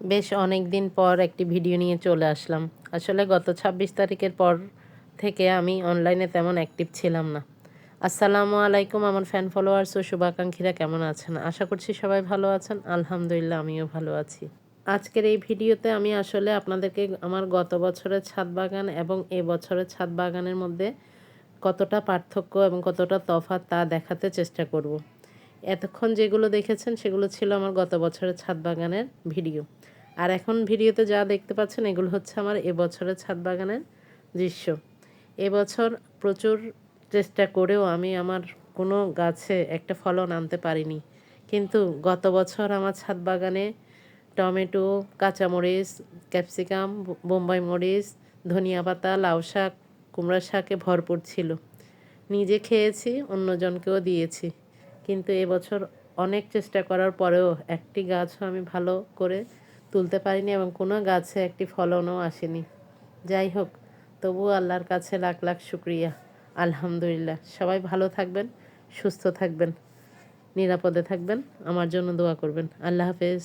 বেশ অনেক দিন পর একটি ভিডিও নিয়ে চলে আসলাম। আসলে গত ছাব্বিশ তারিখের পর থেকে আমি অনলাইনে তেমন অ্যাক্টিভ ছিলাম না। আসসালামু আলাইকুম আমার ফ্যান ফলোয়ার্স ও শুভাকাঙ্ক্ষীরা, কেমন আছেন? আশা করছি সবাই ভালো আছেন। আলহামদুলিল্লাহ, আমিও ভালো আছি। আজকের এই ভিডিওতে আমি আসলে আপনাদেরকে আমার গত বছরের ছাদ বাগান এবং এ বছরের ছাদ বাগানের মধ্যে কতটা পার্থক্য এবং কতটা তফাৎ তা দেখাতে চেষ্টা করব। এতক্ষণ যেগুলো দেখেছেন সেগুলো ছিল আমার গত বছরের ছাদ বাগানের ভিডিও। আর এখন ভিডিওতে যা দেখতে পাচ্ছেন এগুলো হচ্ছে আমার এবছরের ছাদ বাগানের দৃশ্য। এবছর প্রচুর চেষ্টা করেও আমি আমার কোনো গাছে একটা ফলন আনতে পারিনি। কিন্তু গত বছর আমার ছাদ বাগানে টমেটো, কাঁচামরিচ, ক্যাপসিকাম বোম্বাই মরিচ, ধনিয়া পাতা, লাউ শাক, কুমড়া শাকে ভরপুর ছিল। নিজে খেয়েছি, অন্যজনকেও দিয়েছি। কিন্তু এবছর অনেক চেষ্টা করার পরেও একটি গাছও আমি ভালো করে তুলতে পারিনি এবং কোনো গাছে একটি ফলনও আসেনি। যাই হোক, তবুও আল্লাহর কাছে লাখ লাখ শুক্রিয়া। আলহামদুলিল্লাহ। সবাই ভালো থাকবেন, সুস্থ থাকবেন, নিরাপদে থাকবেন। আমার জন্য দোয়া করবেন। আল্লাহ হাফেজ।